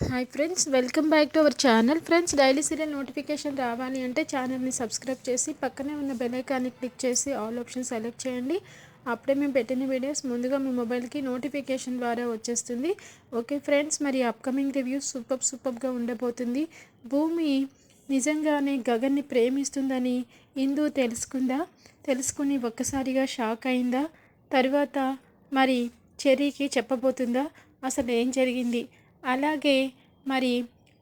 Hi friends welcome back to our channel friends daily serial notification రావాలి అంటే ఛానల్ని subscribe చేసి పక్కనే ఉన్న బెలైకాన్ని క్లిక్ చేసి ఆల్ ఆప్షన్ సెలెక్ట్ చేయండి. అప్పుడే మేము పెట్టిన వీడియోస్ ముందుగా మీ మొబైల్కి నోటిఫికేషన్ ద్వారా వచ్చేస్తుంది. ఓకే ఫ్రెండ్స్ మరి అప్కమింగ్ రివ్యూస్ సూపర్ సూపర్గా ఉండబోతుంది. భూమి నిజంగానే గగన్ని ప్రేమిస్తుందని ఇందు తెలుసుకుందా? తెలుసుకుని ఒక్కసారిగా షాక్ అయిందా? తర్వాత మరి చెర్రీకి చెప్పబోతుందా? అసలు ఏం జరిగింది? అలాగే మరి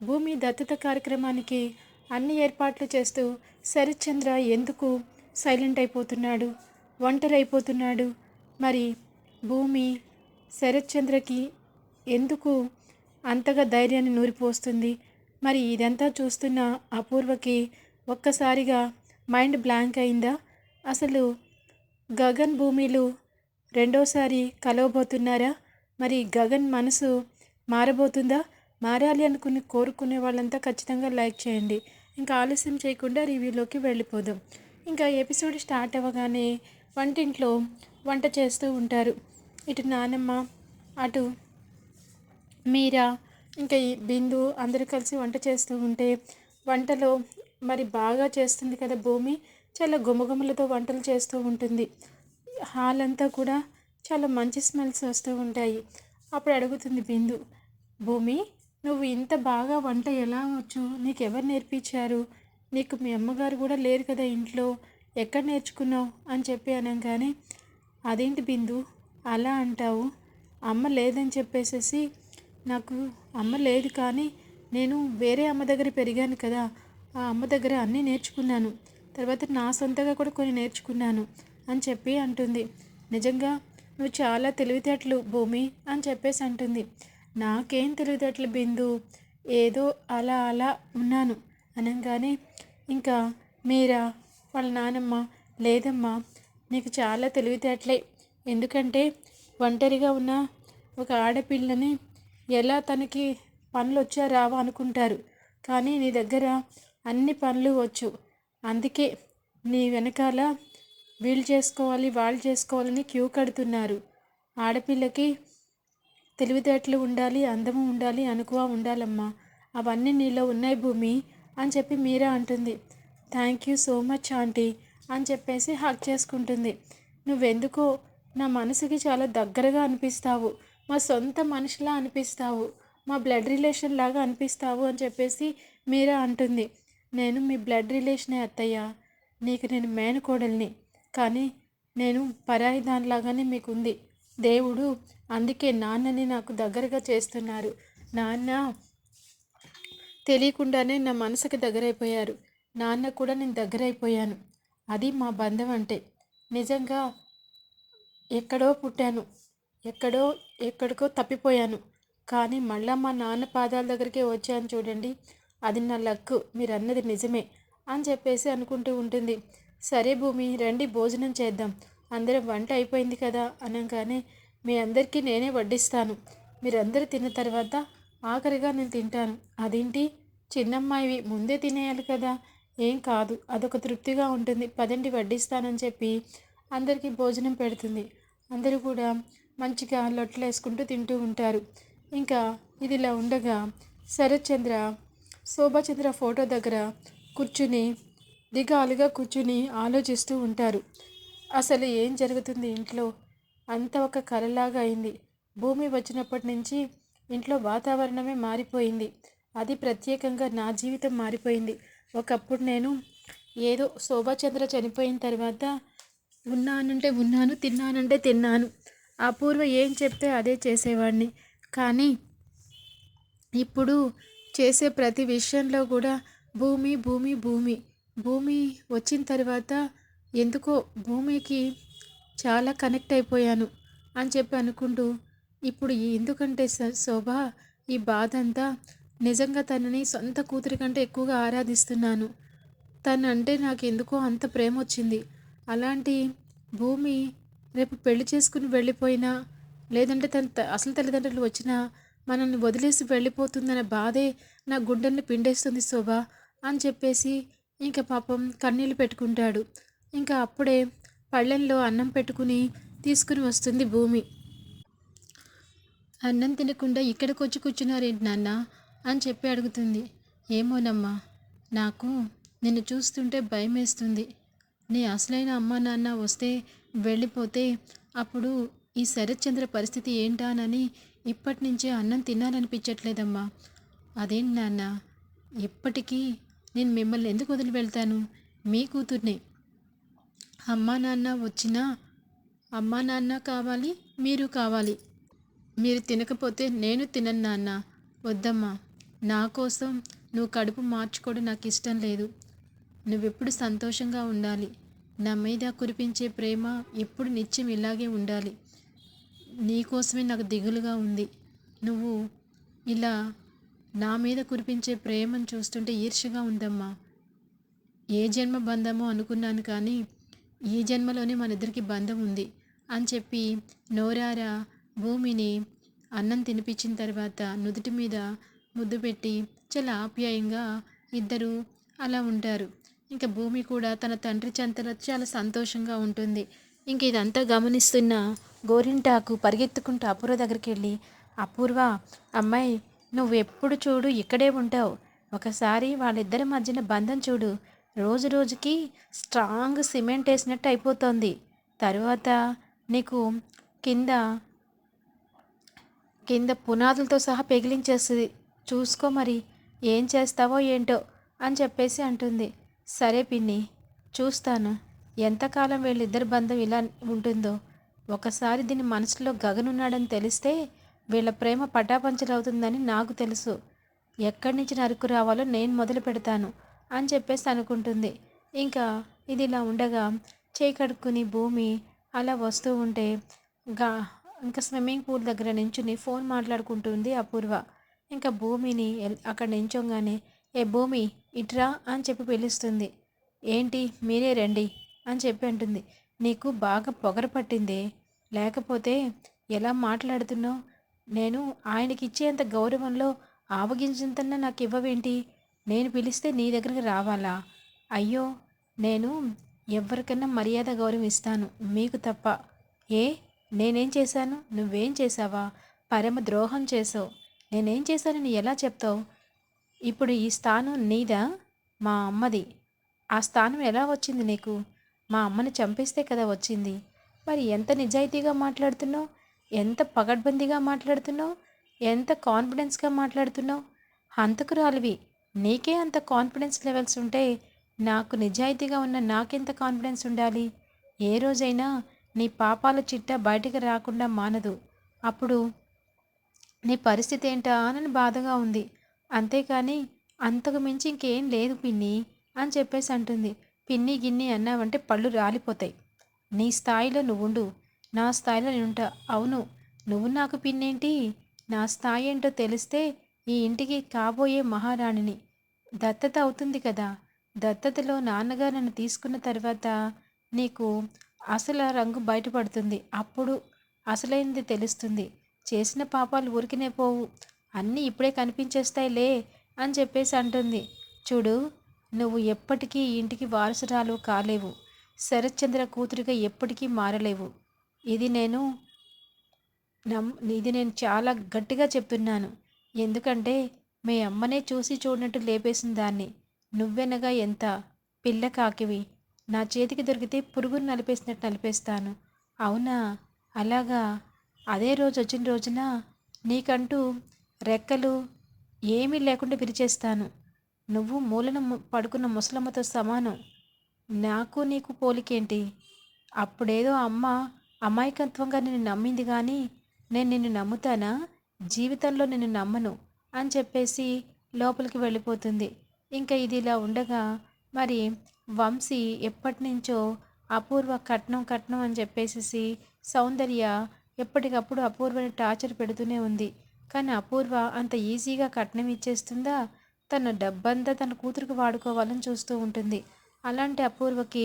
భూమి దత్తత కార్యక్రమానికి అన్ని ఏర్పాట్లు చేస్తూ శరత్చంద్ర ఎందుకు సైలెంట్ అయిపోతున్నాడు ఒంటరి అయిపోతున్నాడు మరి భూమి శరత్చంద్రకి ఎందుకు అంతగా ధైర్యాన్ని నూరిపోస్తుంది? మరి ఇదంతా చూస్తున్న అపూర్వకి ఒక్కసారిగా మైండ్ బ్లాంక్ అయిందా? అసలు గగన్ భూమిలు రెండోసారి కలవబోతున్నారా? మరి గగన్ మనసు మారబోతుందా? మారాలి అనుకుని కోరుకునే వాళ్ళంతా ఖచ్చితంగా లైక్ చేయండి. ఇంకా ఆలస్యం చేయకుండా రివ్యూలోకి వెళ్ళిపోదాం. ఇంకా ఎపిసోడ్ స్టార్ట్ అవ్వగానే వంటింట్లో వంట చేస్తూ ఉంటారు. ఇటు నానమ్మ అటు మీరా ఇంకా ఈ బిందు అందరూ కలిసి వంట చేస్తూ ఉంటే వంటలో మరి బాగా చేస్తుంది కదా భూమి. చాలా గుమగుమలతో వంటలు చేస్తూ ఉంటుంది. హాల్ అంతా కూడా చాలా మంచి స్మెల్స్ వస్తూ ఉంటాయి. అప్పుడు అడుగుతుంది బిందు భూమి నువ్వు ఇంత బాగా వంట ఎలా వచ్చు? నీకు ఎవరు నేర్పించారు? నీకు మీ అమ్మగారు కూడా లేరు కదా ఇంట్లో. ఎక్కడ నేర్చుకున్నావు? అని చెప్పి అనగానే అదేంటి బిందు అలా అంటావు? అమ్మ లేదని చెప్పేసేసి నాకు అమ్మ లేదు కానీ నేను వేరే అమ్మ దగ్గర పెరిగాను కదా. ఆ అమ్మ దగ్గర అన్నీ నేర్చుకున్నాను. తర్వాత నా సొంతగా కూడా కొన్ని నేర్చుకున్నాను అని చెప్పి అంటుంది. నిజంగా నువ్వు చాలా తెలివితేటలు భూమి అని చెప్పేసి అంటుంది. నాకేం తెలివితేటలు బిందు? ఏదో అలా అలా ఉన్నాను అనగానే ఇంకా మీరా? వాళ్ళ నానమ్మ లేదమ్మా నీకు చాలా తెలివితేటలే. ఎందుకంటే ఒంటరిగా ఉన్న ఒక ఆడపిల్లని ఎలా తనకి పనులు వచ్చా రావా అనుకుంటారు. కానీ నీ దగ్గర అన్ని పనులు వచ్చు. అందుకే నీ వెనకాల వీళ్ళు చేసుకోవాలి వాళ్ళు చేసుకోవాలని క్యూ కడుతున్నారు. ఆడపిల్లకి తెలివితేటలు ఉండాలి అందము ఉండాలి అనుకువ ఉండాలమ్మా. అవన్నీ నీలో ఉన్నాయి భూమి అని చెప్పి మీరా అంటుంది. Thank you so much aunty అని చెప్పేసి హక్ చేసుకుంటుంది. నువ్వెందుకో నా మనసుకి చాలా దగ్గరగా అనిపిస్తావు. మా సొంత మనిషిలా అనిపిస్తావు. మా బ్లడ్ రిలేషన్ లాగా అనిపిస్తావు అని చెప్పేసి మీరా అంటుంది. నేను మీ బ్లడ్ రిలేషనే అత్తయ్య. నీకు నేను మేనకోడల్ని. కానీ నేను పరాయి దానిలాగానే మీకుంది. దేవుడు అందుకే నాన్నని నాకు దగ్గరగా చేస్తున్నారు. నాన్న తెలియకుండానే నా మనసుకి దగ్గరైపోయారు. నాన్న కూడా నేను దగ్గరైపోయాను. అది మా బంధం అంటే. నిజంగా ఎక్కడో పుట్టాను. ఎక్కడో ఎక్కడికో తప్పిపోయాను. కానీ మళ్ళా మా నాన్న పాదాల దగ్గరికే వచ్చాను చూడండి. అది నా లక్. మీరు అన్నది నిజమే అని చెప్పేసి అనుకుంటూ ఉంటుంది. సరే భూమి రండి భోజనం చేద్దాం. అందరం వంట అయిపోయింది కదా? అనగానే మీ అందరికీ నేనే వడ్డిస్తాను. మీరందరూ తిన్న తర్వాత ఆఖరిగా నేను తింటాను. అదేంటి? చిన్నమ్మాయివి ముందే తినేయాలి కదా? ఏం కాదు అదొక తృప్తిగా ఉంటుంది. పదండి వడ్డిస్తానని చెప్పి అందరికీ భోజనం పెడుతుంది. అందరూ కూడా మంచిగా లొట్టలు వేసుకుంటూ తింటూ ఉంటారు. ఇంకా ఇదిలా ఉండగా శరత్చంద్ర శోభాచంద్ర ఫోటో దగ్గర కూర్చుని దిగాలుగా కూర్చుని ఆలోచిస్తూ ఉంటారు. అసలు ఏం జరుగుతుంది ఇంట్లో? అంత ఒక కలలాగా అయింది. భూమి వచ్చినప్పటి నుంచి ఇంట్లో వాతావరణమే మారిపోయింది. అది ప్రత్యేకంగా నా జీవితం మారిపోయింది. ఒకప్పుడు నేను ఏదో శోభాచంద్ర చనిపోయిన తర్వాత ఉన్నానంటే ఉన్నాను తిన్నానంటే తిన్నాను. అపూర్వ ఏం చెప్తే అదే చేసేవాడిని కానీ ఇప్పుడు చేసే ప్రతి విషయంలో కూడా భూమి భూమి భూమి. భూమి వచ్చిన తర్వాత ఎందుకో భూమికి చాలా కనెక్ట్ అయిపోయాను అని చెప్పి అనుకుంటూ ఇప్పుడు ఎందుకంటే శోభ ఈ బాధ అంతా నిజంగా తనని సొంత కూతురి కంటే ఎక్కువగా ఆరాధిస్తున్నాను. తను అంటే నాకు ఎందుకో అంత ప్రేమ వచ్చింది. అలాంటి భూమి రేపు పెళ్ళి చేసుకుని వెళ్ళిపోయినా లేదంటే తన అసలు తల్లిదండ్రులు వచ్చినా మనల్ని వదిలేసి వెళ్ళిపోతుందనే బాధే నా గుండెల్ని పిండేస్తుంది శోభ అని చెప్పేసి ఇంకా పాపం కన్నీళ్ళు పెట్టుకుంటాడు. ఇంకా అప్పుడే పళ్ళెంలో అన్నం పెట్టుకుని తీసుకుని వస్తుంది భూమి. అన్నం తినకుండా ఇక్కడికి వచ్చి కూర్చున్నారేంటి నాన్న? అని చెప్పి అడుగుతుంది. ఏమోనమ్మా నాకు నిన్ను చూస్తుంటే భయం వేస్తుంది నీ అసలైన అమ్మా నాన్న వస్తే వెళ్ళిపోతే అప్పుడు ఈ శరత్చంద్ర పరిస్థితి ఏంటానని ఇప్పటి నుంచే అన్నం తినాలనిపించట్లేదమ్మా. అదేంటి నాన్న? ఎప్పటికీ నేను మిమ్మల్ని ఎందుకు వదిలి వెళ్తాను మీ కూతుర్నే. అమ్మా నాన్న వచ్చినా అమ్మా నాన్న కావాలి మీరు కావాలి. మీరు తినకపోతే నేను తినను నాన్న. వద్దమ్మా నా కోసం నువ్వు కడుపు మార్చుకోవడం నాకు ఇష్టం లేదు. నువ్వెప్పుడు సంతోషంగా ఉండాలి. నా మీద కురిపించే ప్రేమ ఎప్పుడు నిత్యం ఇలాగే ఉండాలి. నీకోసమే నాకు దిగులుగా ఉంది. నువ్వు ఇలా నా మీద కురిపించే ప్రేమను చూస్తుంటే ఈర్ష్యగా ఉందమ్మా. ఏ జన్మ బంధమో అనుకున్నాను కానీ ఈ జన్మలోనే మన ఇద్దరికి బంధం ఉంది అని చెప్పి నోరారా భూమిని అన్నం తినిపించిన తర్వాత నుదుటి మీద ముద్దు పెట్టి చాలా ఆప్యాయంగా ఇద్దరు అలా ఉంటారు. ఇంకా భూమి కూడా తన తండ్రి చెంతలో చాలా సంతోషంగా ఉంటుంది. ఇంక ఇదంతా గమనిస్తున్న గోరింటాకు పరిగెత్తుకుంటూ అపూర్వ దగ్గరికి వెళ్ళి అపూర్వ అమ్మాయి నువ్వు ఎప్పుడు చూడు ఇక్కడే ఉంటావు. ఒకసారి వాళ్ళిద్దరి మధ్యన బంధం చూడు. రోజు రోజుకి స్ట్రాంగ్ సిమెంట్ వేసినట్టు అయిపోతుంది. తర్వాత నీకు కింద కింద పునాదులతో సహా పెగిలించేస్తుంది. చూసుకో మరి ఏం చేస్తావో ఏంటో అని చెప్పేసి అంటుంది. సరే పిన్ని చూస్తాను. ఎంతకాలం వీళ్ళిద్దరి బంధం ఇలా ఉంటుందో. ఒకసారి దీని మనసులో గగనున్నాడని తెలిస్తే వీళ్ళ ప్రేమ పటాపంచలవుతుందని నాకు తెలుసు. ఎక్కడి నుంచి నరుకు రావాలో నేను మొదలు పెడతాను అని చెప్పేసి అనుకుంటుంది. ఇంకా ఇది ఇలా ఉండగా చేకడుక్కుని భూమి అలా వస్తూ ఉంటే గా ఇంకా స్విమ్మింగ్ పూల్ దగ్గర నించుని ఫోన్ మాట్లాడుకుంటుంది అపూర్వ. ఇంకా భూమిని అక్కడ నించోగానే ఏ భూమి ఇట్రా అని చెప్పి పిలుస్తుంది. ఏంటి మీరే రండి అని చెప్పి అంటుంది. నీకు బాగా పొగర పట్టిందే లేకపోతే ఎలా మాట్లాడుతున్నావు? నేను ఆయనకి ఇచ్చేంత గౌరవంలో ఆవగించంతన్నా నాకు ఇవ్వవేంటి నేను పిలిస్తే నీ దగ్గరికి రావాలా? అయ్యో నేను ఎవరికన్నా మర్యాద గౌరవం ఇస్తాను మీకు తప్ప. ఏ? నేనేం చేశాను? నువ్వేం చేశావా? పరమ ద్రోహం చేసావు నేనేం చేశానని ఎలా చెప్తావు? ఇప్పుడు ఈ స్థానం నీదా? మా అమ్మది. ఆ స్థానం ఎలా వచ్చింది నీకు? మా అమ్మని చంపేస్తే కదా వచ్చింది. మరి ఎంత నిజాయితీగా మాట్లాడుతున్నావు? ఎంత పగడ్బందీగా మాట్లాడుతున్నావు? ఎంత కాన్ఫిడెన్స్గా మాట్లాడుతున్నావు? హంతకురాలివి. నీకే అంత కాన్ఫిడెన్స్ లెవెల్స్ ఉంటే నాకు నిజాయితీగా ఉన్న నాకెంత కాన్ఫిడెన్స్ ఉండాలి? ఏ రోజైనా నీ పాపాల చిట్ట బయటికి రాకుండా మానదు. అప్పుడు నీ పరిస్థితి ఏంటా అని బాధగా ఉంది. అంతేకాని అంతకు మించి ఇంకేం లేదు పిన్ని అని చెప్పేసి అంటుంది. పిన్ని గిన్ని అన్నావంటే పళ్ళు రాలిపోతాయి. నీ స్థాయిలో నువ్వుండు. నా స్థాయిలో నేనుంటా. అవును నువ్వు నాకు పిన్నేంటి? నా స్థాయి ఏంటో తెలిస్తే ఈ ఇంటికి కాబోయే మహారాణిని. దత్తత అవుతుంది కదా. దత్తతలో నాన్నగారు నన్ను తీసుకున్న తర్వాత నీకు అసలు రంగు బయటపడుతుంది. అప్పుడు అసలైనది తెలుస్తుంది. చేసిన పాపాలు ఊరికినే పోవు. అన్నీ ఇప్పుడే కనిపించేస్తాయిలే అని చెప్పేసి అంటుంది. చూడు నువ్వు ఎప్పటికీ ఇంటికి వారసురాలు కాలేవు. శరత్చంద్ర కూతురిగా ఎప్పటికీ మారలేవు. ఇది నేను నమ్ ఇది నేను చాలా గట్టిగా చెప్తున్నాను. ఎందుకంటే మీ అమ్మనే చూసి చూడనట్టు లేపేసిన దాన్ని. నువ్వెనగా ఎంత పిల్ల కాకివి. నా చేతికి దొరికితే పురుగును నలిపేసినట్టు నలిపేస్తాను. అవునా? అలాగా? అదే రోజు వచ్చిన రోజున నీకంటూ రెక్కలు ఏమీ లేకుండా విరిచేస్తాను. నువ్వు మూలన పడుకున్న ముసలమ్మతో సమానం. నాకు నీకు పోలికేంటి? అప్పుడేదో అమ్మ అమాయకత్వంగా నిన్ను నమ్మింది కానీ నేను నిన్ను నమ్ముతానా? జీవితంలో నిన్ను నమ్మను అని చెప్పేసి లోపలికి వెళ్ళిపోతుంది. ఇంకా ఇది ఇలా ఉండగా మరి వంశీ ఎప్పటి నుంచో అపూర్వ కట్నం కట్నం అని చెప్పేసి సౌందర్య ఎప్పటికప్పుడు అపూర్వని టార్చర్ పెడుతూనే ఉంది. కానీ అపూర్వ అంత ఈజీగా కట్నం ఇచ్చేస్తుందా? తన డబ్బంతా తన కూతురికి వాడుకోవాలని చూస్తూ ఉంటుంది. అలాంటి అపూర్వకి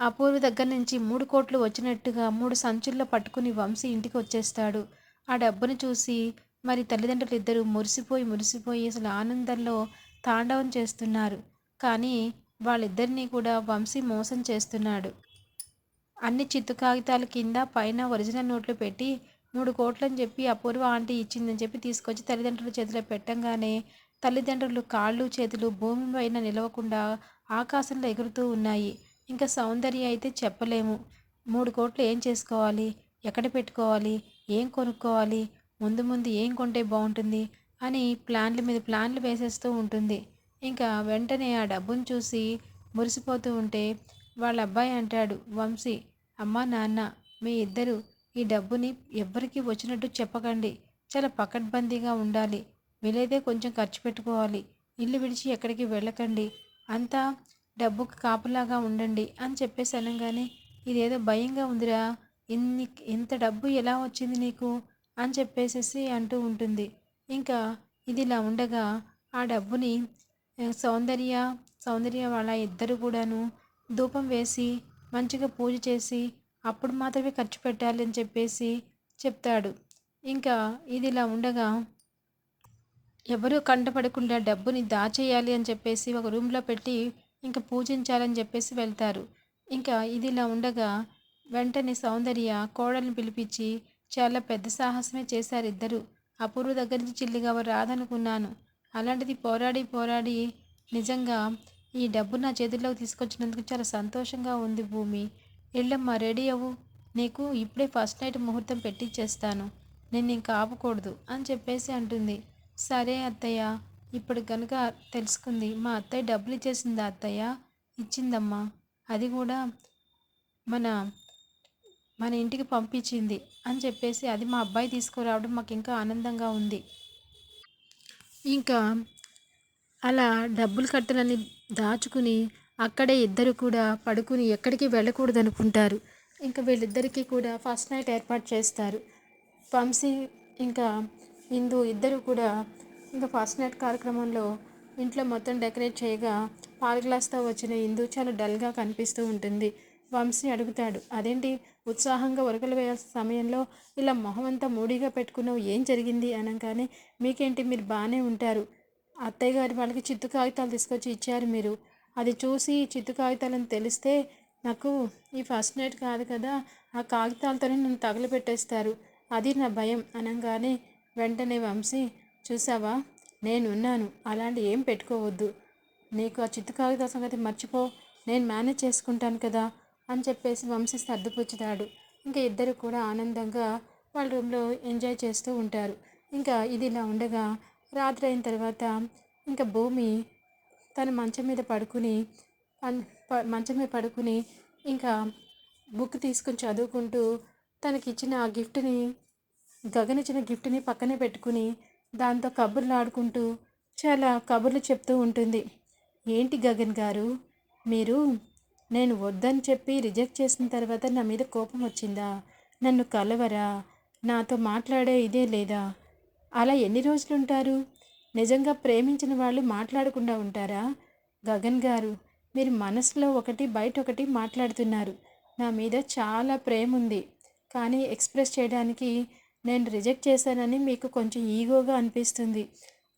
అపూర్వ దగ్గర నుంచి మూడు కోట్లు వచ్చినట్టుగా మూడు సంచుల్లో పట్టుకుని వంశీ ఇంటికి వచ్చేస్తాడు. ఆ డబ్బును చూసి మరి తల్లిదండ్రులు ఇద్దరు మురిసిపోయి మురిసిపోయి అసలు ఆనందంలో తాండవం చేస్తున్నారు. కానీ వాళ్ళిద్దరినీ కూడా వంశీ మోసం చేస్తున్నాడు. అన్ని చిత్తు కాగితాల కింద పైన ఒరిజినల్ నోట్లు పెట్టి మూడు కోట్లని చెప్పి అపూర్వ ఆంటీ ఇచ్చిందని చెప్పి తీసుకొచ్చి తల్లిదండ్రుల చేతిలో పెట్టంగానే తల్లిదండ్రులు కాళ్ళు చేతులు భూమి పైన నిలవకుండా ఆకాశంలో ఎగురుతూ ఉన్నాయి. ఇంకా సౌందర్య అయితే చెప్పలేము. మూడు కోట్లు ఏం చేసుకోవాలి? ఎక్కడ పెట్టుకోవాలి? ఏం కొనుక్కోవాలి? ముందు ముందు ఏం కొంటే బాగుంటుంది? అని ప్లాన్ల మీద ప్లాన్లు వేసేస్తూ ఉంటుంది. ఇంకా వెంటనే ఆ డబ్బును చూసి మురిసిపోతూ ఉంటే వాళ్ళ అబ్బాయి అంటాడు వంశీ అమ్మ నాన్న మీ ఇద్దరు ఈ డబ్బుని ఎవ్వరికీ వచ్చినట్టు చెప్పకండి. చాలా పకడ్బందీగా ఉండాలి. వీలైతే కొంచెం ఖర్చు పెట్టుకోవాలి. ఇల్లు విడిచి ఎక్కడికి వెళ్ళకండి. అంతా డబ్బుకు కాపులాగా ఉండండి అని చెప్పేసి అనగానే ఇదేదో భయంగా ఉందిరా. ఇన్ని ఇంత డబ్బు ఎలా వచ్చింది నీకు? అని చెప్పేసేసి అంటూ ఉంటుంది. ఇంకా ఇది ఇలా ఉండగా ఆ డబ్బుని సౌందర్య సౌందర్య వాళ్ళ ఇద్దరు కూడాను ధూపం వేసి మంచిగా పూజ చేసి అప్పుడు మాత్రమే ఖర్చు పెట్టాలి అని చెప్పేసి చెప్తాడు. ఇంకా ఇది ఇలా ఉండగా ఎవరూ కంటపడకుండా డబ్బుని దాచేయాలి అని చెప్పేసి ఒక రూమ్లో పెట్టి ఇంకా పూజించాలని చెప్పేసి వెళ్తారు. ఇంకా ఇది ఇలా ఉండగా వెంటనే సౌందర్య కోడల్ని పిలిపించి చాలా పెద్ద సాహసమే చేశారు ఇద్దరు. అపూర్వ దగ్గర నుంచి చిల్లిగా రాదనుకున్నాను. అలాంటిది పోరాడి పోరాడి నిజంగా ఈ డబ్బు నా చేతుల్లోకి తీసుకొచ్చినందుకు చాలా సంతోషంగా ఉంది భూమి. వెళ్ళమ్మా రెడీ అవ్వు. నీకు ఇప్పుడే ఫస్ట్ నైట్ ముహూర్తం పెట్టించేస్తాను నేను ఇంకా ఆపకూడదు అని చెప్పేసి అంటుంది. సరే అత్తయ్య. ఇప్పుడు కనుక తెలుసుకుంది మా అత్తయ్య డబ్బులు ఇచ్చేసిందా అత్తయ్య ఇచ్చిందమ్మా. అది కూడా మన మన ఇంటికి పంపించింది అని చెప్పేసి అది మా అబ్బాయి తీసుకురావడం మాకు ఇంకా ఆనందంగా ఉంది. ఇంకా అలా డబ్బులు కట్టాలని దాచుకుని అక్కడే ఇద్దరు కూడా పడుకుని ఎక్కడికి వెళ్ళకూడదు అనుకుంటారు ఇంకా వీళ్ళిద్దరికీ కూడా ఫస్ట్ నైట్ ఏర్పాటు చేస్తారు. వంశీ ఇంకా ఇందు ఇద్దరు కూడా ఇంకా ఫస్ట్ నైట్ కార్యక్రమంలో ఇంట్లో మొత్తం డెకరేట్ చేయగా పాల్ గ్లాస్తో వచ్చిన ఇందు చాలా డల్గా కనిపిస్తూ ఉంటుంది. వంశీ అడుగుతాడు అదేంటి ఉత్సాహంగా ఉరకలు వేయాల్సిన సమయంలో ఇలా మొహం అంతా మూడీగా పెట్టుకున్నావు? ఏం జరిగింది? అనగానే మీకేంటి? మీరు బాగానే ఉంటారు. అత్తయ్య గారి వాళ్ళకి చిత్తు కాగితాలు తీసుకొచ్చి ఇచ్చారు మీరు. అది చూసి చిత్తు కాగితాలను తెలిస్తే నాకు ఈ ఫస్ట్ నైట్ కాదు కదా ఆ కాగితాలతోనే నన్ను తగలబెట్టేస్తారు. అది నా భయం అనగానే వెంటనే వంశీ చూసావా? నేనున్నాను. అలాంటి ఏం పెట్టుకోవద్దు. నీకు ఆ చిత్తు కాగితాల సంగతి మర్చిపో. నేను మేనేజ్ చేసుకుంటాను కదా అని చెప్పేసి వంశీ సర్దుపుచ్చుతాడు. ఇంకా ఇద్దరు కూడా ఆనందంగా వాళ్ళ రూమ్లో ఎంజాయ్ చేస్తూ ఉంటారు. ఇంకా ఇది ఇలా ఉండగా రాత్రి అయిన తర్వాత ఇంకా భూమి తన మంచం మీద పడుకుని మంచం మీద పడుకుని ఇంకా బుక్ తీసుకుని చదువుకుంటూ తనకిచ్చిన ఆ గిఫ్ట్ని గగనిచ్చిన గిఫ్ట్ని పక్కనే పెట్టుకుని దాంతో కబుర్లు ఆడుకుంటూ చాలా కబుర్లు చెప్తూ ఉంటుంది. ఏంటి గగన్ గారు? మీరు నేను వద్దని చెప్పి రిజెక్ట్ చేసిన తర్వాత నా మీద కోపం వచ్చిందా? నన్ను కలవరా? నాతో మాట్లాడే ఇదే లేదా? అలా ఎన్ని రోజులు ఉంటారు నిజంగా ప్రేమించిన వాళ్ళు మాట్లాడకుండా ఉంటారా? గగన్ గారు మీరు మనసులో ఒకటి బయట ఒకటి మాట్లాడుతున్నారు. నా మీద చాలా ప్రేమ ఉంది కానీ ఎక్స్ప్రెస్ చేయడానికి నేను రిజెక్ట్ చేశానని మీకు కొంచెం ఈగోగా అనిపిస్తుంది.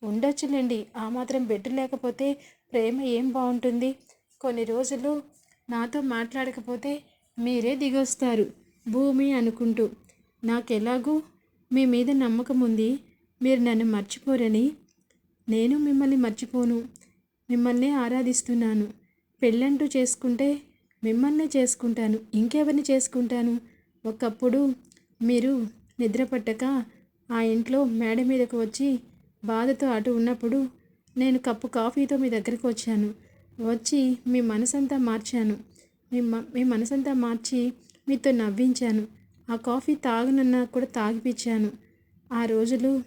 ఉండొచ్చులేండి. ఆ మాత్రం బెడ్ లేకపోతే ప్రేమ ఏం బాగుంటుంది కొన్ని రోజులు నాతో మాట్లాడకపోతే మీరే దిగొస్తారు. భూమి అనుకుంటూ. నాకెలాగూ మీ మీద నమ్మకం ఉంది. మీరు నన్ను మర్చిపోరని. నేను మిమ్మల్ని మర్చిపోను. మిమ్మల్ని ఆరాధిస్తున్నాను. పెళ్ళంటూ చేసుకుంటే మిమ్మల్నే చేసుకుంటాను. ఇంకెవరిని చేసుకుంటాను? ఒకప్పుడు మీరు నిద్రపట్టక ఆ ఇంట్లో మేడ మీదకు వచ్చి బాధతో అటు ఉన్నప్పుడు నేను కప్పు కాఫీతో మీ దగ్గరికి వచ్చాను. వచ్చి మీ మనసంతా మార్చాను. మీ మీ మనసంతా మార్చి మీతో నవ్వించాను. ఆ కాఫీ తాగనన్నా కూడా తాగిపించాను ఆ రోజులు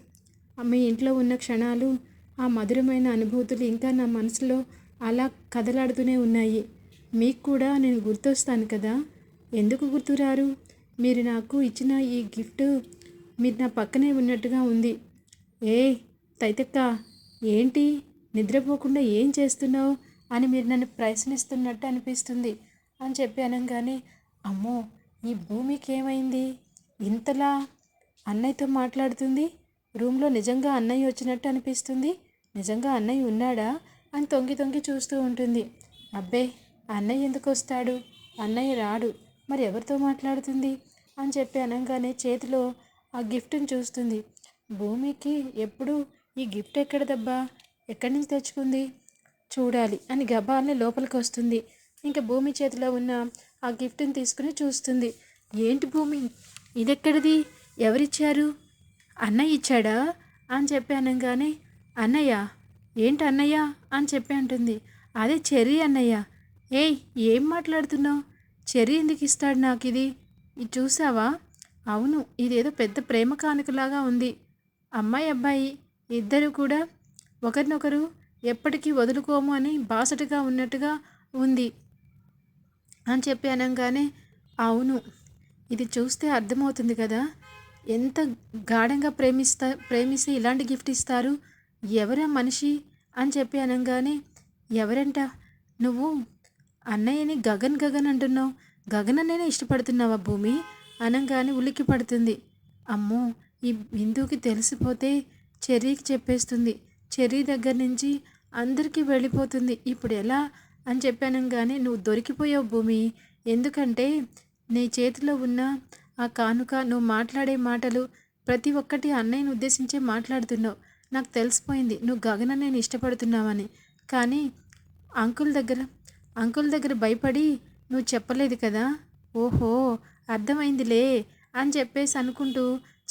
మీ ఇంట్లో ఉన్న క్షణాలు ఆ మధురమైన అనుభూతులు ఇంకా నా మనసులో అలా కదలాడుతూనే ఉన్నాయి. మీకు కూడా నేను గుర్తొస్తాను కదా? ఎందుకు గుర్తురారు? మీరు నాకు ఇచ్చిన ఈ గిఫ్ట్ మీరు నా పక్కనే ఉన్నట్టుగా ఉంది. ఏ తైతక్క ఏంటి? నిద్రపోకుండా ఏం చేస్తున్నావు? అని మీరు నన్ను ప్రశ్నిస్తున్నట్టు అనిపిస్తుంది అని చెప్పి అనగానే అమ్మో ఈ భూమికి ఏమైంది ఇంతలా అన్నయ్యతో మాట్లాడుతుంది? రూమ్లో నిజంగా అన్నయ్య వచ్చినట్టు అనిపిస్తుంది? నిజంగా అన్నయ్య ఉన్నాడా? అని తొంగి తొంగి చూస్తూ ఉంటుంది. అబ్బే అన్నయ్య ఎందుకు వస్తాడు? అన్నయ్య రాడు. మరి ఎవరితో మాట్లాడుతుంది? అని చెప్పి అనగానే చేతిలో ఆ గిఫ్ట్ని చూస్తుంది. భూమికి ఎప్పుడు ఈ గిఫ్ట్ ఎక్కడదబ్బా? ఎక్కడి నుంచి తెచ్చుకుంది? చూడాలి అని గబాల్ని లోపలికి వస్తుంది. ఇంకా భూమి చేతిలో ఉన్న ఆ గిఫ్ట్ని తీసుకుని చూస్తుంది. ఏంటి భూమి? ఇదెక్కడిది? ఎవరిచ్చారు? అన్నయ్య ఇచ్చాడా? అని చెప్పి అనగానే అన్నయ్య. ఏంటి అన్నయ్య? అని చెప్పి అంటుంది. అదే చెర్రీ అన్నయ్య. ఏయ్ ఏం మాట్లాడుతున్నావు? చెర్రీ ఎందుకు ఇస్తాడు నాకు ఇది ఇది చూసావా? అవును ఇదేదో పెద్ద ప్రేమ కానుకలాగా ఉంది. అమ్మాయి అబ్బాయి ఇద్దరు కూడా ఒకరినొకరు ఎప్పటికీ వదులుకోము అని బాసటగా ఉన్నట్టుగా ఉంది అని చెప్పి అనగానే అవును ఇది చూస్తే అర్థమవుతుంది కదా. ఎంత గాఢంగా ప్రేమిస్తా ప్రేమిస్తే ఇలాంటి గిఫ్ట్ ఇస్తారు? ఎవరా మనిషి? అని చెప్పి అనగానే ఎవరంట? నువ్వు అన్నయ్యని గగన్ గగన్ అంటున్నావు. గగన్ ఇష్టపడుతున్నావా భూమి? అనగానే ఉలిక్కి పడుతుంది. అమ్మో ఈ బిందుకి తెలిసిపోతే చెర్రీకి చెప్పేస్తుంది. చెర్రీ దగ్గర నుంచి అందరికీ వెళ్ళిపోతుంది. ఇప్పుడు ఎలా? అని చెప్పానంగానే నువ్వు దొరికిపోయావు భూమి. ఎందుకంటే నీ చేతిలో ఉన్న ఆ కానుక నువ్వు మాట్లాడే మాటలు ప్రతి ఒక్కటి అన్నయ్యను ఉద్దేశించే మాట్లాడుతున్నావు. నాకు తెలిసిపోయింది నువ్వు గగన నేను ఇష్టపడుతున్నావని. కానీ అంకుల్ దగ్గర అంకుల్ దగ్గర భయపడి నువ్వు చెప్పలేదు కదా? ఓహో అర్థమైందిలే అని చెప్పేసి అనుకుంటూ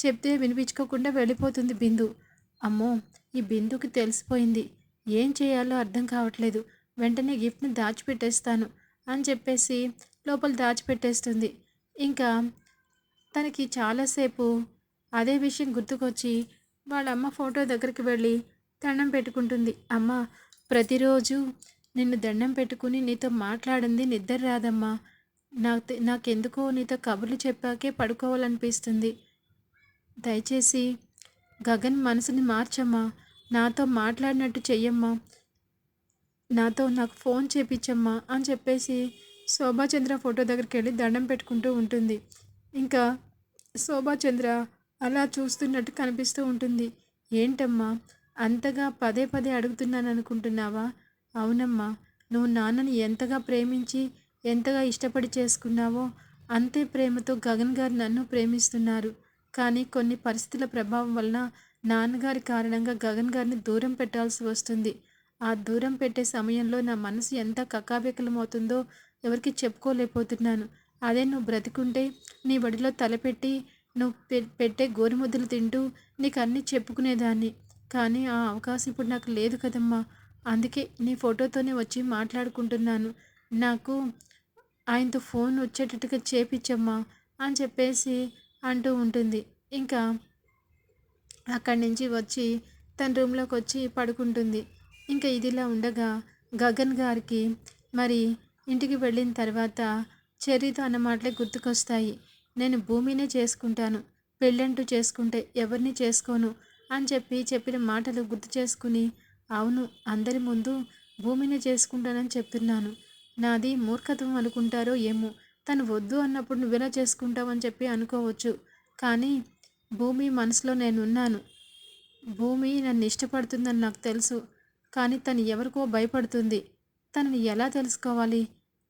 చెప్తే వినిపించుకోకుండా వెళ్ళిపోతుంది బిందు. అమ్మో ఈ బిందుకి తెలిసిపోయింది. ఏం చేయాలో అర్థం కావట్లేదు. వెంటనే గిఫ్ట్ని దాచిపెట్టేస్తాను అని చెప్పేసి లోపల దాచిపెట్టేస్తుంది. ఇంకా తనకి చాలాసేపు అదే విషయం గుర్తుకొచ్చి వాళ్ళ అమ్మ ఫోటో దగ్గరికి వెళ్ళి దండం పెట్టుకుంటుంది. అమ్మ ప్రతిరోజు నిన్ను దండం పెట్టుకుని నీతో మాట్లాడింది నిద్ర రాదమ్మా. నాకు నాకెందుకో నీతో కబుర్లు చెప్పాకే పడుకోవాలనిపిస్తుంది. దయచేసి గగన్ మనసుని మార్చమ్మా. నాతో మాట్లాడినట్టు చెయ్యమ్మా. నాతో నాకు ఫోన్ చేపించమ్మా అని చెప్పేసి శోభాచంద్ర ఫోటో దగ్గరికి వెళ్ళి దండం పెట్టుకుంటూ ఉంటుంది. ఇంకా శోభాచంద్ర అలా చూస్తున్నట్టు కనిపిస్తూ ఉంటుంది. ఏంటమ్మా? అంతగా పదే పదే అడుగుతున్నాను అనుకుంటున్నావా అవునమ్మా నువ్వు నాన్నని ఎంతగా ప్రేమించి ఎంతగా ఇష్టపడి చేసుకున్నావో అంతే ప్రేమతో గగన్ గారు నన్ను ప్రేమిస్తున్నారు. కానీ కొన్ని పరిస్థితుల ప్రభావం వలన నాన్నగారి కారణంగా గగన్ గారిని దూరం పెట్టాల్సి వస్తుంది. ఆ దూరం పెట్టే సమయంలో నా మనసు ఎంత కకాబెకలమవుతుందో ఎవరికి చెప్పుకోలేకపోతున్నాను. అదే నువ్వు బ్రతికుంటే నీ బడిలో తలపెట్టి నువ్వు పెట్టే గోరుముద్దలు తింటూ నీకు అన్నీ చెప్పుకునేదాన్ని. కానీ ఆ అవకాశం ఇప్పుడు నాకు లేదు కదమ్మా. అందుకే నీ ఫోటోతోనే వచ్చి మాట్లాడుకుంటున్నాను. నాకు ఆయనతో ఫోన్ వచ్చేటట్టుగా చేపించమ్మా అని చెప్పేసి అంటూ ఉంటుంది. ఇంకా అక్కడి నుంచి వచ్చి తన రూమ్లోకి వచ్చి పడుకుంటుంది. ఇంకా ఇదిలా ఉండగా గగన్ గారికి మరి ఇంటికి వెళ్ళిన తర్వాత చెర్రీతో అన్న మాటలే గుర్తుకొస్తాయి. నేను భూమినే చేసుకుంటాను. పెళ్ళంటూ చేసుకుంటే ఎవరిని చేసుకోను అని చెప్పి చెప్పిన మాటలు గుర్తు చేసుకుని అవును అందరి ముందు భూమిని చేసుకుంటానని చెప్తున్నాను. నాది మూర్ఖత్వం అనుకుంటారో ఏమో. తను వద్దు అన్నప్పుడు నువ్వెలా చేసుకుంటావని చెప్పి అనుకోవచ్చు. కానీ భూమి మనసులో నేనున్నాను. భూమి నన్ను ఇష్టపడుతుందని నాకు తెలుసు. కానీ తను ఎవరికో భయపడుతుంది. తనని ఎలా తెలుసుకోవాలి?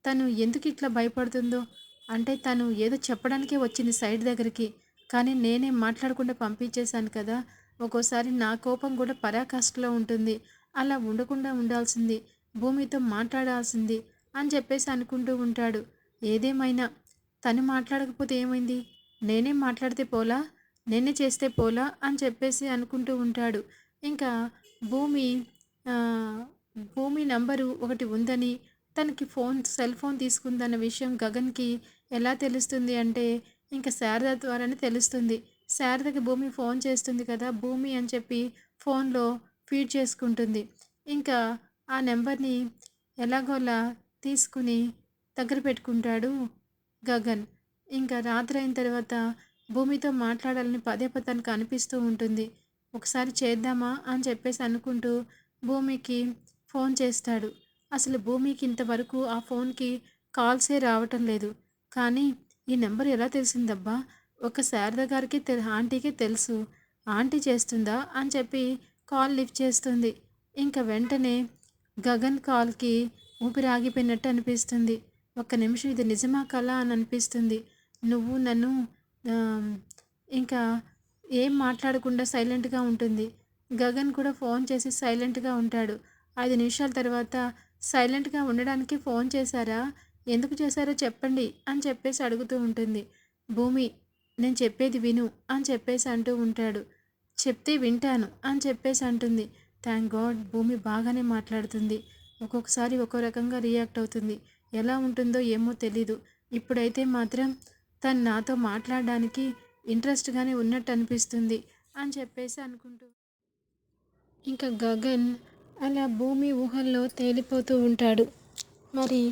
తను ఎందుకు ఇట్లా భయపడుతుందో? అంటే తను ఏదో చెప్పడానికే వచ్చింది సైడ్ దగ్గరికి. కానీ నేనే మాట్లాడకుండా పంపించేశాను కదా. ఒక్కోసారి నా కోపం కూడా పరాకాష్ఠలో ఉంటుంది. అలా ఉండకుండా ఉండాల్సింది. భూమితో మాట్లాడాల్సింది అని చెప్పేసి అనుకుంటూ ఉంటాడు. ఏదేమైనా తను మాట్లాడకపోతే ఏమైంది? నేనే మాట్లాడితే పోలా? నేనే చేస్తే పోలా? అని చెప్పేసి అనుకుంటూ ఉంటాడు. ఇంకా భూమి భూమి నంబరు ఒకటి ఉందని తనకి ఫోన్ సెల్ ఫోన్ తీసుకుందన్న విషయం గగన్కి ఎలా తెలుస్తుంది అంటే ఇంకా శారద ద్వారానే తెలుస్తుంది. శారదకి భూమి ఫోన్ చేస్తుంది కదా భూమి అని చెప్పి ఫోన్లో ఫీడ్ చేసుకుంటుంది. ఇంకా ఆ నెంబర్ని ఎలాగోలా తీసుకుని దగ్గర పెట్టుకుంటాడు గగన్. ఇంకా రాత్రి అయిన తర్వాత భూమితో మాట్లాడాలని పదే పదానికి అనిపిస్తూ ఉంటుంది. ఒకసారి చేద్దామా అని చెప్పేసి అనుకుంటూ భూమికి ఫోన్ చేస్తాడు. అసలు భూమికి ఇంతవరకు ఆ ఫోన్కి కాల్సే రావటం లేదు. కానీ ఈ నెంబర్ ఎలా తెలిసిందబ్బా? ఒక శారద గారికి తె ఆంటీకి తెలుసు. ఆంటీ చేస్తుందా? అని చెప్పి కాల్ లిఫ్ట్ చేస్తుంది. ఇంకా వెంటనే గగన్ కాల్కి ఊపిరి ఆగిపోయినట్టు అనిపిస్తుంది. ఒక్క నిమిషం ఇది నిజమా కళ అని అనిపిస్తుంది. నువ్వు నన్ను ఇంకా ఏం మాట్లాడకుండా సైలెంట్గా ఉంటుంది. గగన్ కూడా ఫోన్ చేసి సైలెంట్గా ఉంటాడు. ఐదు నిమిషాల తర్వాత సైలెంట్గా ఉండడానికి ఫోన్ చేశారా? ఎందుకు చేశారో చెప్పండి అని చెప్పేసి అడుగుతూ ఉంటుంది. భూమి నేను చెప్పేది విను అని చెప్పేసి అంటూ ఉంటాడు. చెప్తే వింటాను అని చెప్పేసి అంటుంది. థ్యాంక్ గాడ్ భూమి బాగానే మాట్లాడుతుంది. ఒక్కొక్కసారి ఒక్కో రకంగా రియాక్ట్ అవుతుంది. ఎలా ఉంటుందో ఏమో తెలీదు. ఇప్పుడైతే మాత్రం తను నాతో మాట్లాడడానికి ఇంట్రెస్ట్గానే ఉన్నట్టు అనిపిస్తుంది అని చెప్పేసి అనుకుంటూ ఇంకా గగన్ అలా భూమి ఊహల్లో తేలిపోతూ ఉంటాడు. మరి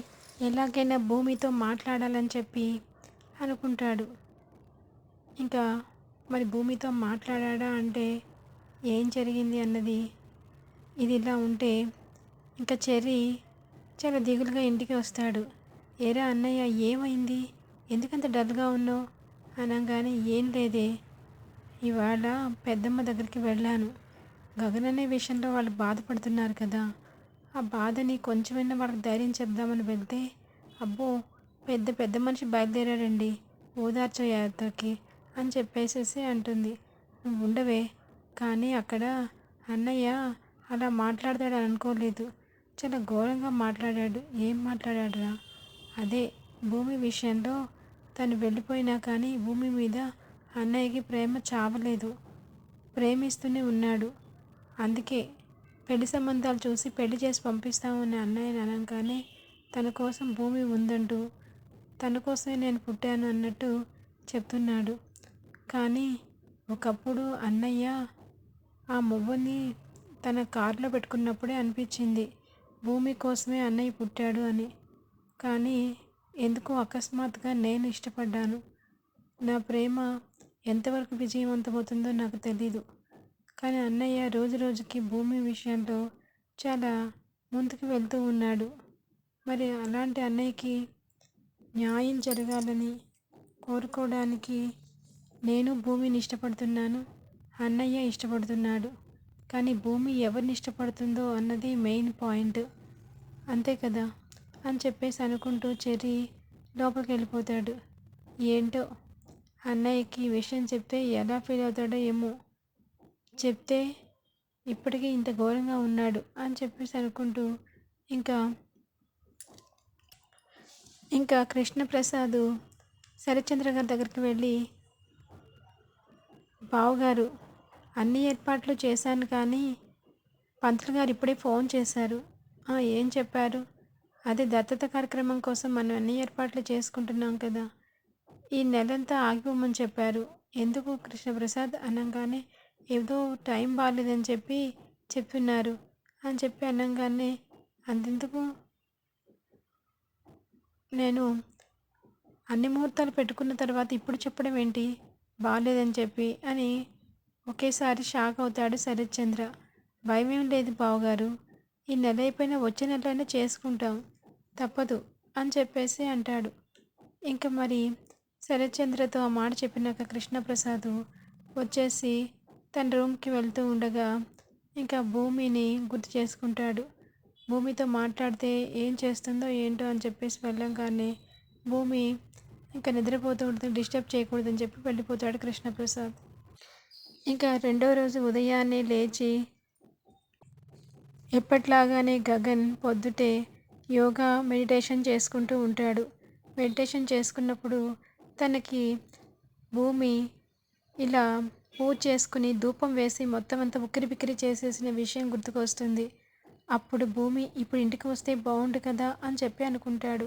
ఎలాగైనా భూమితో మాట్లాడాలని చెప్పి అనుకుంటాడు. ఇంకా మరి భూమితో మాట్లాడా అంటే ఏం జరిగింది అన్నది? ఇది ఇలా ఉంటే ఇంకా చెర్రీ చాలా దిగులుగా ఇంటికి వస్తాడు. ఏరా అన్నయ్య ఏమైంది? ఎందుకంత డల్గా ఉన్నావు? అనగానే ఏం లేదే. ఇవాళ పెద్దమ్మ దగ్గరికి వెళ్ళాను. గగన్ అనే విషయంలో వాళ్ళు బాధపడుతున్నారు కదా. ఆ బాధని కొంచెమైనా వాళ్ళకి ధైర్యం చెప్దామని వెళ్తే అబ్బో పెద్ద పెద్ద మనిషి బయలుదేరాడండి. ఓదార్చో యాత్రకి అని చెప్పేసేసి అంటుంది. నువ్వు ఉండవే కానీ అక్కడ అన్నయ్య అలా మాట్లాడతాడు అనుకోలేదు. చాలా ఘోరంగా మాట్లాడాడు. ఏం మాట్లాడాడురా? అదే భూమి విషయంలో తను వెళ్ళిపోయినా కానీ భూమి మీద అన్నయ్యకి ప్రేమ చావలేదు. ప్రేమిస్తూనే ఉన్నాడు. అందుకే పెళ్ళి సంబంధాలు చూసి పెళ్ళి చేసి పంపిస్తామని అన్నయ్యని అనగానే తన కోసం భూమి ఉందంటూ తన కోసమే నేను పుట్టాను అన్నట్టు చెప్తున్నాడు. కానీ ఒకప్పుడు అన్నయ్య ఆ మువ్వని తన కారులో పెట్టుకున్నప్పుడే అనిపించింది. భూమి కోసమే అన్నయ్య పుట్టాడు అని. కానీ ఎందుకో అకస్మాత్తుగా నేను ఇష్టపడ్డాను. నా ప్రేమ ఎంతవరకు విజయవంతమవుతుందో నాకు తెలీదు. కానీ అన్నయ్య రోజు రోజుకి భూమి విషయంలో చాలా ముందుకు వెళ్తూ ఉన్నాడు. మరి అలాంటి అన్నయ్యకి న్యాయం జరగాలని కోరుకోవడానికి నేను భూమిని ఇష్టపడుతున్నాను అన్నయ్య ఇష్టపడుతున్నాడు కానీ భూమి ఎవరిని ఇష్టపడుతుందో అన్నది మెయిన్ పాయింట్. అంతే కదా? అని చెప్పేసి అనుకుంటూ చెర్రీ లోపలికి వెళ్ళిపోతాడు ఏంటో? అన్నయ్యకి విషయం చెప్తే ఎలా ఫీల్ అవుతాడో ఏమో. చెప్తే ఇప్పటికీ ఇంత ఘోరంగా ఉన్నాడు అని చెప్పేసి అనుకుంటూ ఇంకా ఇంకా కృష్ణప్రసాద్ శరత్చంద్ర గారి దగ్గరికి వెళ్ళి బావగారు అన్ని ఏర్పాట్లు చేశాను కానీ పంతులు గారు ఇప్పుడే ఫోన్ చేశారు. ఏం చెప్పారు? అదే దత్తత కార్యక్రమం కోసం మనం అన్ని ఏర్పాట్లు చేసుకుంటున్నాం కదా. ఈ నెలంతా ఆగిపోమని చెప్పారు. ఎందుకు? కృష్ణప్రసాద్ అనగానే ఏదో టైం బాగాలేదని చెప్పి చెప్తున్నారు అని చెప్పి అనగానే అంతెందుకు? నేను అన్ని ముహూర్తాలు పెట్టుకున్న తర్వాత ఇప్పుడు చెప్పడం ఏంటి? బాగాలేదని చెప్పి అని ఒకేసారి షాక్ అవుతాడు శరత్చంద్ర. భయం ఏం లేదు బావగారు. ఈ నెల అయిపోయినా వచ్చే నెలైనా చేసుకుంటాం. తప్పదు అని చెప్పేసి అంటాడు. ఇంకా మరి శరత్చంద్రతో ఆ మాట చెప్పినాక కృష్ణప్రసాద్ వచ్చేసి తన రూమ్కి వెళ్తూ ఉండగా ఇంకా భూమిని గుర్తు చేసుకుంటాడు. భూమితో మాట్లాడితే ఏం చేస్తుందో ఏంటో అని చెప్పేసి వెళ్ళంగానే భూమి ఇంకా నిద్రపోతూ ఉంటుంది డిస్టర్బ్ చేయకూడదని చెప్పి వెళ్ళిపోతాడు కృష్ణప్రసాద్. ఇంకా రెండో రోజు ఉదయాన్నే లేచి ఎప్పట్లాగానే గగన్ పొద్దుటే యోగా మెడిటేషన్ చేసుకుంటూ ఉంటాడు. మెడిటేషన్ చేసుకున్నప్పుడు తనకి భూమి ఇలా పూజ చేసుకుని ధూపం వేసి మొత్తం అంతా ఉక్కిరి బిక్కిరి చేసేసిన విషయం గుర్తుకొస్తుంది. అప్పుడు భూమి ఇప్పుడు ఇంటికి వస్తే బాగుండు కదా అని చెప్పి అనుకుంటాడు.